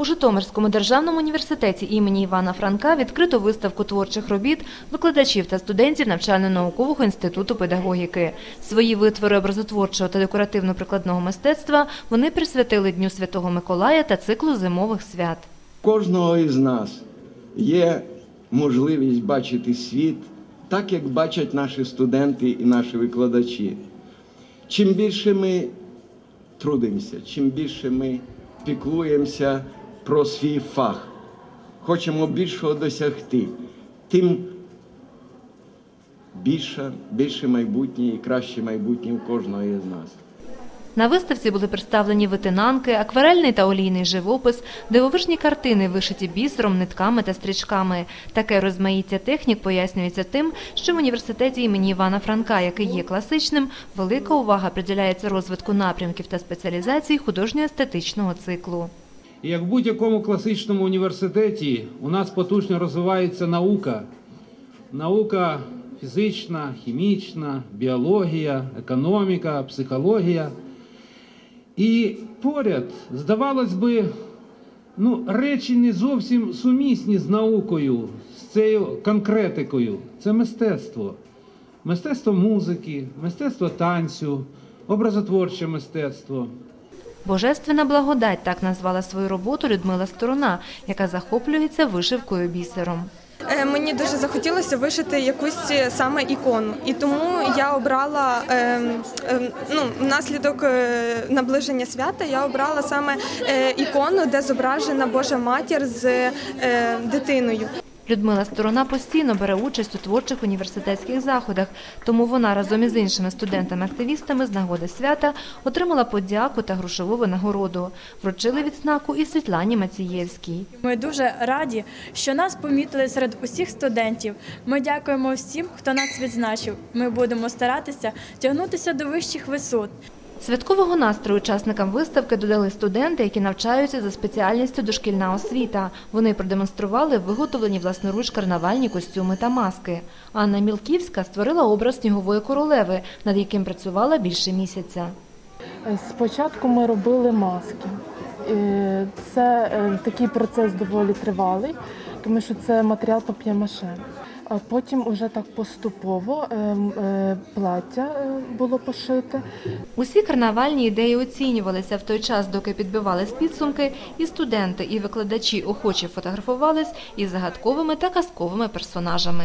У Житомирському державному університеті імені Івана Франка відкрито виставку творчих робіт викладачів та студентів навчально-наукового інституту педагогіки. Свої витвори образотворчого та декоративно-прикладного мистецтва вони присвятили Дню Святого Миколая та циклу зимових свят. кожного із нас є можливість бачити світ так, як бачать наші студенти і наші викладачі. Чим більше ми трудимося, чим більше ми піклуємося про свій фах, хочемо більшого досягти, тим більше, більше майбутнє і краще майбутнє у кожного із нас. На виставці були представлені витинанки, акварельний та олійний живопис, дивовижні картини, вишиті бісером, нитками та стрічками. Таке розмаїття технік пояснюється тим, що в університеті імені Івана Франка, який є класичним, велика увага приділяється розвитку напрямків та спеціалізацій художньо-естетичного циклу. І як в будь-якому класичному університеті у нас потужно розвивається наука. Наука фізична, хімічна, біологія, економіка, психологія. І поряд, здавалось би, ну, речі не зовсім сумісні з наукою, з цією конкретикою. Це мистецтво. Мистецтво музики, мистецтво танцю, образотворче мистецтво. Божественна благодать так назвала свою роботу Людмила Сторона, яка захоплюється вишивкою бісером. Е, Мені дуже захотілося вишити якусь е, саме ікону, і тому я обрала ем, ем, ну, внаслідок е, наближення свята. Я обрала саме ікону, де зображена Божа матір з дитиною. Людмила Сторона постійно бере участь у творчих університетських заходах, тому вона разом із іншими студентами-активістами з нагоди свята отримала подяку та грошову винагороду. Вручили відзнаку і Світлані Мацієвській. Ми дуже раді, що нас помітили серед усіх студентів. Ми дякуємо всім, хто нас відзначив. Ми будемо старатися тягнутися до вищих висот. Святкового настрою учасникам виставки додали студенти, які навчаються за спеціальністю дошкільна освіта. Вони продемонстрували виготовлені власноруч карнавальні костюми та маски. Анна Мілківська створила образ снігової королеви, над яким працювала більше місяця. Спочатку ми робили маски. Е, Це е, такий процес доволі тривалий, тому що це матеріал пап'є-маше. А потім уже так поступово е, е, плаття е, було пошите. Усі карнавальні ідеї оцінювалися в той час, доки підбивались підсумки, і студенти, і викладачі охоче фотографувались із загадковими та казковими персонажами.